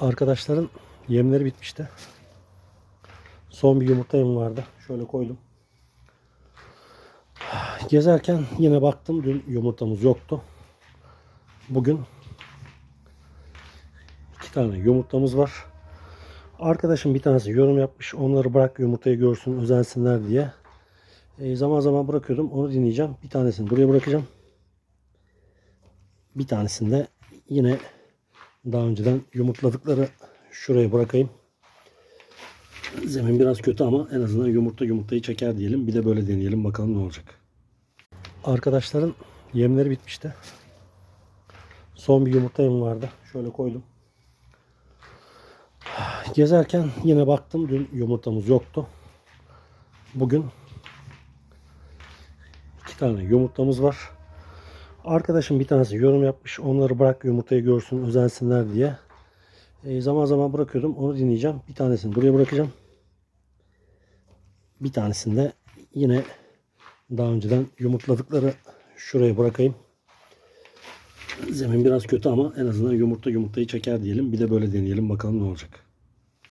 Arkadaşların yemleri bitmişti. Son bir yumurta yemi vardı. Şöyle koydum. Gezerken yine baktım dün yumurtamız yoktu. Bugün iki tane yumurtamız var. Arkadaşım bir tanesi yorum yapmış. Onları bırak yumurtayı görsün, özensinler diye. E, zaman zaman bırakıyordum. Onu dinleyeceğim. Bir tanesini buraya bırakacağım. Bir tanesini de yine daha önceden yumurtladıkları şuraya bırakayım. Zemin biraz kötü ama en azından yumurta yumurtayı çeker diyelim. Bir de böyle deneyelim bakalım ne olacak. Arkadaşların yemleri bitmişti. Son bir yumurta yemi vardı. Şöyle koydum. Gezerken yine baktım dün yumurtamız yoktu. Bugün iki tane yumurtamız var. Arkadaşım bir tanesi yorum yapmış. Onları bırak yumurtayı görsün, özensinler diye. E, zaman zaman bırakıyordum. Onu dinleyeceğim. Bir tanesini buraya bırakacağım. Bir tanesini de yine daha önceden yumurtladıkları şuraya bırakayım. Zemin biraz kötü ama en azından yumurta yumurtayı çeker diyelim. Bir de böyle deneyelim bakalım ne olacak.